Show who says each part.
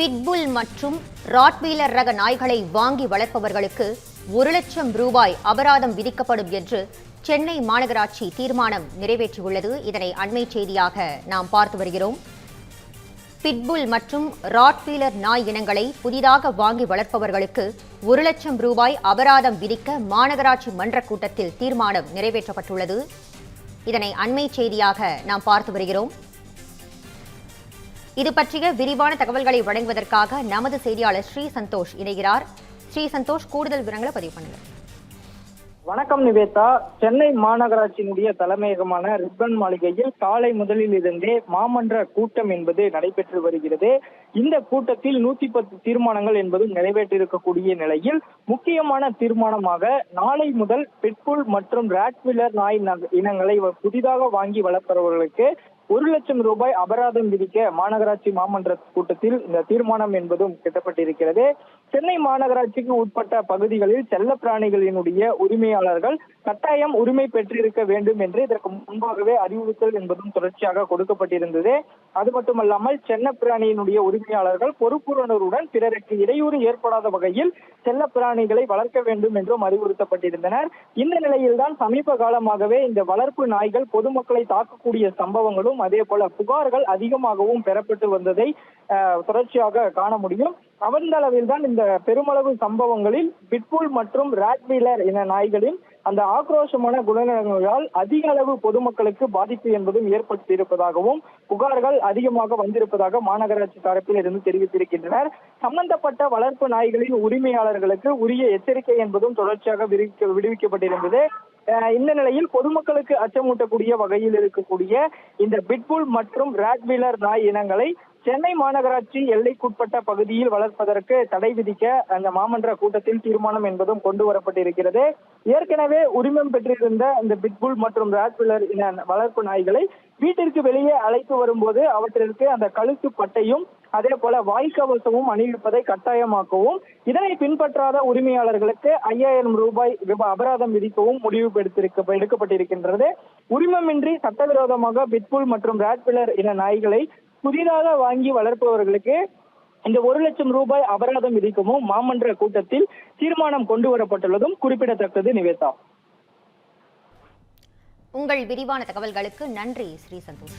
Speaker 1: Pit bull மற்றும் Rottweiler ரக நாய்களை வாங்கி வளர்ப்பவர்களுக்கு ஒரு லட்சம் ரூபாய் அபராதம் விதிக்கப்படும் என்று சென்னை மாநகராட்சி தீர்மானம் நிறைவேற்றியுள்ளது. இதனை அண்மை செய்தியாக நாம் பார்த்து வருகிறோம். பிட்புல் மற்றும் ராட்வீலர் நாய் இனங்களை புதிதாக வாங்கி வளர்ப்பவர்களுக்கு ஒரு லட்சம் ரூபாய் அபராதம் விதிக்க மாநகராட்சி மன்ற கூட்டத்தில் தீர்மானம் நிறைவேற்றப்பட்டுள்ளது. இதனை அண்மை செய்தியாக நாம் பார்த்து வருகிறோம். இது பற்றிய விரிவான தகவல்களை வழங்குவதற்காக நமது செய்தியாளர் ஸ்ரீ சந்தோஷ் இணைகிறார். ஸ்ரீ சந்தோஷ் கூடுதல் விவரங்களை பதிவு பண்ணுங்க
Speaker 2: வணக்கம் நிவேதா. சென்னை மாநகராட்சியினுடைய தலைமையகமான ரிப்பன் மாளிகையில் காலை முதலில் இருந்தே மாமன்ற கூட்டம் என்பது நடைபெற்று வருகிறது. இந்த கூட்டத்தில் நூத்தி பத்து தீர்மானங்கள் என்பது நிறைவேற்றிருக்கக்கூடிய நிலையில் முக்கியமான தீர்மானமாக நாளை முதல் பெட்புல் மற்றும் ராட்வில்லர் நாய் இனங்களை வ- புதிதாக வாங்கி வளர்ப்பவர்களுக்கு ஒரு லட்சம் ரூபாய் அபராதம் விதிக்க மாநகராட்சி மாமன்ற கூட்டத்தில் இந்த தீர்மானம் என்பதும் கிட்டப்பட்டிருக்கிறது. சென்னை மாநகராட்சிக்கு உட்பட்ட பகுதிகளில் செல்ல பிராணிகளினுடைய உரிமையாளர்கள் கட்டாயம் உரிமை பெற்றிருக்க வேண்டும் என்று இதற்கு முன்பாகவே அறிவுறுத்தல் என்பதும் தொடர்ச்சியாக கொடுக்கப்பட்டிருந்தது. அது மட்டுமல்லாமல் சென்ன பிராணியினுடைய உரிமையாளர்கள் பொறுப்புணர்வுடன் பிறருக்கு இடையூறு ஏற்படாத வகையில் செல்ல பிராணிகளை வளர்க்க வேண்டும் என்றும் அறிவுறுத்தப்பட்டிருந்தனர். இந்த நிலையில்தான் சமீப காலமாகவே இந்த வளர்ப்பு நாய்கள் பொதுமக்களை தாக்கக்கூடிய சம்பவங்களும் அதே போல புகார்கள் அதிகமாகவும் பெறப்பட்டு வந்ததை தொடர்ச்சியாக காண முடியும். அந்த அளவில் தான் இந்த பெருமளவு சம்பவங்களில் பிட்புல் மற்றும் ராட்வீலர் இன நாய்களின் அந்த ஆக்ரோஷமான குணநலங்களால் அதிக அளவு பொதுமக்களுக்கு பாதிப்பு என்பதும் ஏற்பட்டிருப்பதாகவும் புகார்கள் அதிகமாக வந்திருப்பதாக மாநகராட்சி தரப்பில் இருந்து தெரிவித்திருக்கின்றனர். சம்பந்தப்பட்ட வளர்ப்பு நாய்களின் உரிமையாளர்களுக்கு உரிய எச்சரிக்கை என்பதும் தொடர்ச்சியாக விடுவிக்கப்பட்டிருந்தது. இந்த நிலையில் பொதுமக்களுக்கு அச்சமூட்டக்கூடிய வகையில் இருக்கக்கூடிய இந்த பிட்புல் மற்றும் ராட்வீலர் நாய் இனங்களை சென்னை மாநகராட்சி எல்லைக்குட்பட்ட பகுதியில் வளர்ப்பதற்கு தடை விதிக்க அந்த மாமன்ற கூட்டத்தில் தீர்மானம் என்பதும் கொண்டு வரப்பட்டிருக்கிறது. ஏற்கனவே உரிமம் பெற்றிருந்த இந்த பிட்புல் மற்றும் ராட்வில்லர் இன வளர்ப்பு நாய்களை வீட்டிற்கு வெளியே அழைத்து வரும்போது அவற்றிற்கு அந்த கழுத்து பட்டையும் அதே போல வாய்க்கவசமும் அணிவிப்பதை கட்டாயமாக்கவும் இதனை பின்பற்றாத உரிமையாளர்களுக்கு ஐயாயிரம் ரூபாய் அபராதம் விதிக்கவும் முடிவு எடுத்திருக்க எடுக்கப்பட்டிருக்கின்றது. உரிமமின்றி சட்டவிரோதமாக பிட்புல் மற்றும் ராட்பில்லர் இன நாய்களை புதிதாக வாங்கி வளர்ப்பவர்களுக்கு இந்த ஒரு லட்சம் ரூபாய் அபராதம் விதிக்கவும் மாமன்ற கூட்டத்தில் தீர்மானம் கொண்டு வரப்பட்டுள்ளதும் குறிப்பிடத்தக்கது நிவேதா.
Speaker 1: உங்கள் விரிவான தகவல்களுக்கு நன்றி ஸ்ரீ சந்தோஷ்.